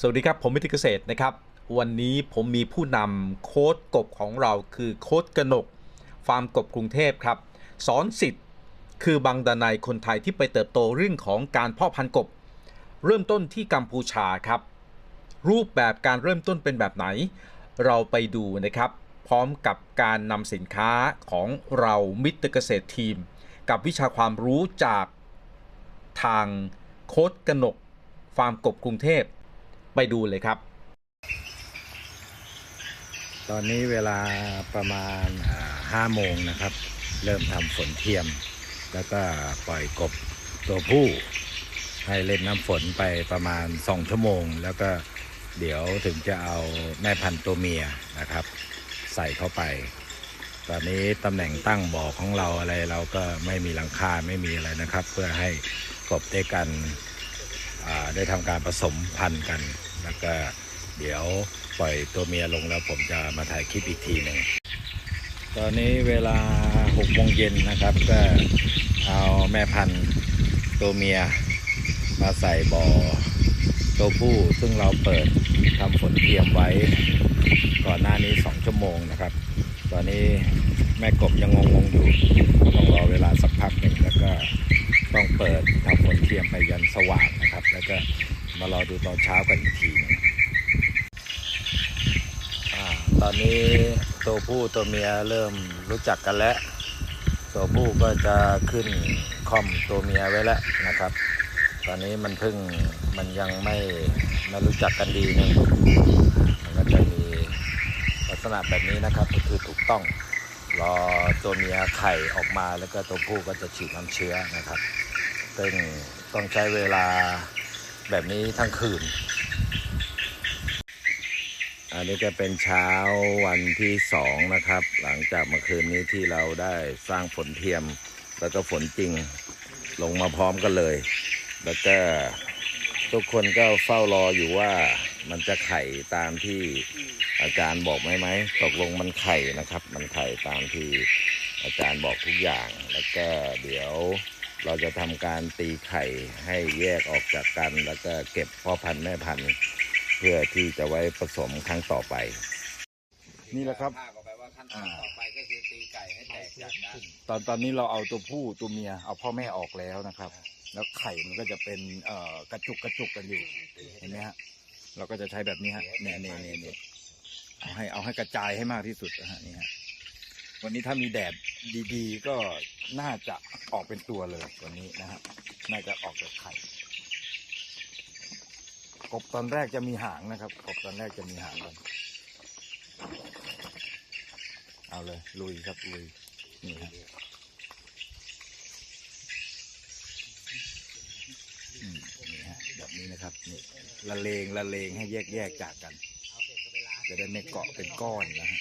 สวัสดีครับ ผมมิติเกษตรนะครับ วันนี้ผมมีผู้นำโค้ดกบของเราคือโค้ดกนก ฟาร์มกบกรุงเทพครับ สอนสิทธิ์คือบางดานายคนไทยที่ไปเติบโตเรื่องของการเพาะพันธุ์กบ เริ่มต้นที่กัมพูชาครับ รูปแบบการเริ่มต้นเป็นแบบไหน เราไปดูนะครับ พร้อมกับการนำสินค้าของเรามิตรเกษตรทีม กับวิชาความรู้จากทางโค้ดกนก ฟาร์มกบกรุงเทพ ไปดูเลยครับ ตอนนี้เวลาประมาณห้าโมงนะครับ เริ่มทำฝนเทียม แล้วก็ปล่อยกบตัวผู้ให้เล่นน้ำฝนไปประมาณสองชั่วโมง แล้วก็เดี๋ยวถึงจะเอาแม่พันธุ์ตัวเมียนะครับ ใส่เข้าไป ตอนนี้ตำแหน่งตั้งบ่อของเราอะไรเราก็ไม่มีหลังคาไม่มีอะไรนะครับ เพื่อให้กบได้กัน ได้ทำการผสมพันธุ์กัน แล้วก็เดี๋ยวปล่อยตัวเมียลงแล้วผมจะมาถ่ายคลิปอีกทีหนึ่งตอนนี้เวลา6โมงเย็นนะครับก็เอาแม่พันธุ์ตัวเมียมาใส่บ่อตัวผู้ซึ่งเราเปิดทำฝนเทียมไว้ก่อนหน้านี้ 2 ชั่วโมงนะครับ ตอนนี้แม่กบยังงงๆอยู่ ต้องรอเวลาสักพักหนึ่งแล้วก็ต้องเปิดทำฝนเทียมไปยันสว่าง ก็มารอดูตอนเช้ากันอีกทีตอนนี้ตัวผู้ตัวเมียเริ่มรู้จักกันแล้ว ตัวผู้ก็จะขึ้นคอมตัวเมียไว้แล้วนะครับ ตอนนี้มันเพิ่งมันยังไม่ไม่รู้จักกันดีนึงมันก็จะมีลักษณะแบบนี้นะครับก็คือถูกต้องรอตัวเมียไข่ออกมาแล้วก็ตัวผู้ก็จะฉีดน้ำเชื้อนะครับซึ่งต้องใช้เวลา แบบนี้ทั้งคืน อันนี้ก็เป็นเช้าวันที่สองนะครับ หลังจากเมื่อคืนนี้ที่เราได้สร้างฝนเทียม แล้วก็ฝนจริงลงมาพร้อมกันเลย แล้วก็ทุกคนก็เฝ้ารออยู่ว่ามันจะไข่ตามที่อาจารย์บอกไหมไหมตกลงมันไข่นะครับ มันไข่ตามที่อาจารย์บอกทุกอย่าง แล้วก็เดี๋ยว เราจะทำการตีไข่ให้แยกออกจากกัน แล้วก็เก็บพ่อพันธุ์แม่พันธุ์เพื่อที่จะไว้ผสมครั้งต่อไป นี่แหละครับภาคออกไปว่าขั้นตอนต่อไปก็คือตีไก่ให้แตกจากกันตอนตอนนี้เราเอาตัวผู้ตัวเมียเอาพ่อแม่ออกแล้วนะครับ แล้วไข่มันก็จะเป็นเอ่อกระจุกกระจุกกันอยู่เห็นไหมฮะเราก็จะใช้แบบนี้ฮะเนี่ยเนี่ยเนี่ยเนี่ยเอาให้เอาให้กระจายให้มากที่สุดนะฮะนี่ฮะ วันนี้ถ้ามีแดดดีๆ ก็น่าจะออกเป็นตัวเลยวันนี้นะฮะน่าจะออกจากไข่กบตอนแรกจะมีหางนะครับ กบตอนแรกจะมีหางกันเอาเลย ลุยครับ ลุย นี่ฮะอืมนี่ฮะแบบนี้นะครับนี่ละเลงละเลงให้แยกแยกจากกัน จะได้ไม่เกาะเป็นก้อนนะฮะ